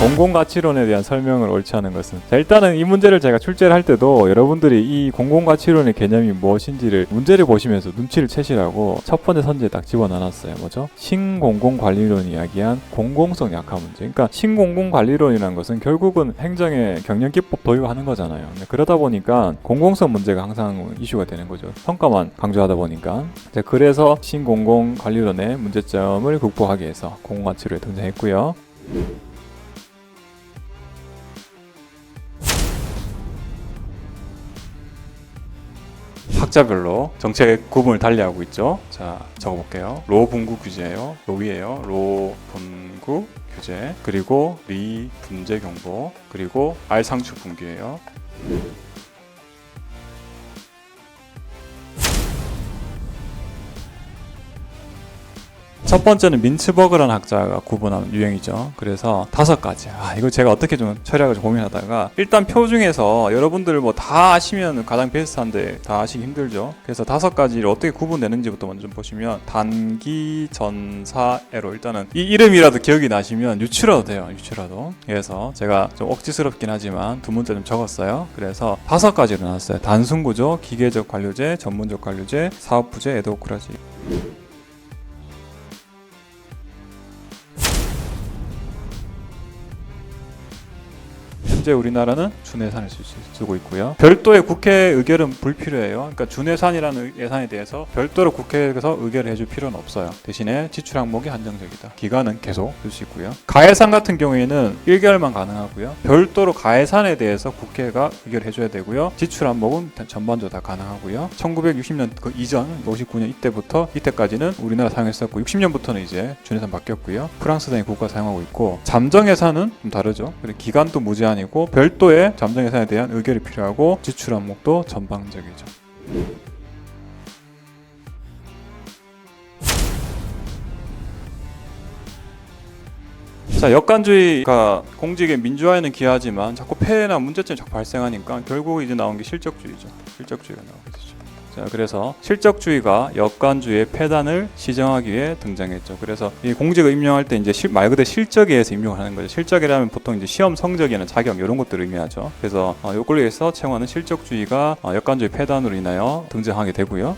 공공가치론에 대한 설명을 옳지 않은 것은. 자 일단은 이 문제를 제가 출제를 할 때도 여러분들이 이 공공가치론의 개념이 무엇인지를 문제를 보시면서 눈치를 채시라고 첫 번째 선지에 딱 집어넣어놨어요. 뭐죠? 신공공관리론이 이야기한 공공성 약화 문제. 그러니까 신공공관리론이라는 것은 결국은 행정의 경영기법 도입하는 거잖아요. 그러다 보니까 공공성 문제가 항상 이슈가 되는 거죠. 성과만 강조하다 보니까. 자, 그래서 신공공관리론의 문제점을 극복하기 위해서 공공가치론에 등장했고요 학자별로 정책 구분을 달리하고 있죠. 자, 적어볼게요. 로 분구 규제예요. 로위예요. 로 분구 규제 그리고 리 분재 경보 그리고 알 상추 분규예요. 첫 번째는 민츠버그라는 학자가 구분한 유형이죠. 그래서 다섯 가지. 아, 이거 제가 어떻게 좀좀 고민하다가 일단 표 중에서 여러분들 뭐 다 아시면 가장 베스트한데 다 아시기 힘들죠. 그래서 다섯 가지를 어떻게 구분되는지부터 먼저 좀 보시면 단기 전사애로 일단은 이 이름이라도 기억이 나시면 유추라도 돼요. 유추라도. 그래서 제가 좀 억지스럽긴 하지만 두 문제 좀 적었어요. 그래서 다섯 가지로 나눴어요. 단순 구조, 기계적 관료제, 전문적 관료제, 사업 부재, 에도크라시. 현재 우리나라는 준예산을 쓰고 있고요. 별도의 국회 의결은 불필요해요. 그러니까 준예산이라는 의- 예산에 대해서 별도로 국회에서 의결을 해줄 필요는 없어요. 대신에 지출 항목이 한정적이다. 기간은 계속 쓸 수 있고요. 가해산 같은 경우에는 1개월만 가능하고요. 별도로 가해산에 대해서 국회가 의결해줘야 되고요. 지출 항목은 다- 전반적으로 다 가능하고요. 1960년 그 이전 59년 이때부터 이때까지는 우리나라 사용했었고 60년부터는 이제 준예산 바뀌었고요. 프랑스 등의 국가 사용하고 있고 잠정 예산은 좀 다르죠. 그리고 기간도 무제한이고 별도의 잠정 예산에 대한 의결이 필요하고 지출 항목도 전방적이죠. 자 역관주의가 공직의 민주화에는 기하지만 자꾸 폐해나 문제점이 자꾸 발생하니까 결국 이제 나온 게 실적주의죠. 실적주의가 나오게 되죠. 자 그래서 실적주의가 역관주의의 폐단을 시정하기 위해 등장했죠. 그래서 이 공직을 임명할 때 이제 실, 말 그대로 실적에 의해서 임명을 하는 거죠. 실적이라면 보통 이제 시험 성적이나 자격 이런 것들을 의미하죠. 그래서 어, 요걸로 해서 채용하는 실적주의가 어, 역관주의 폐단으로 인하여 등장하게 되고요.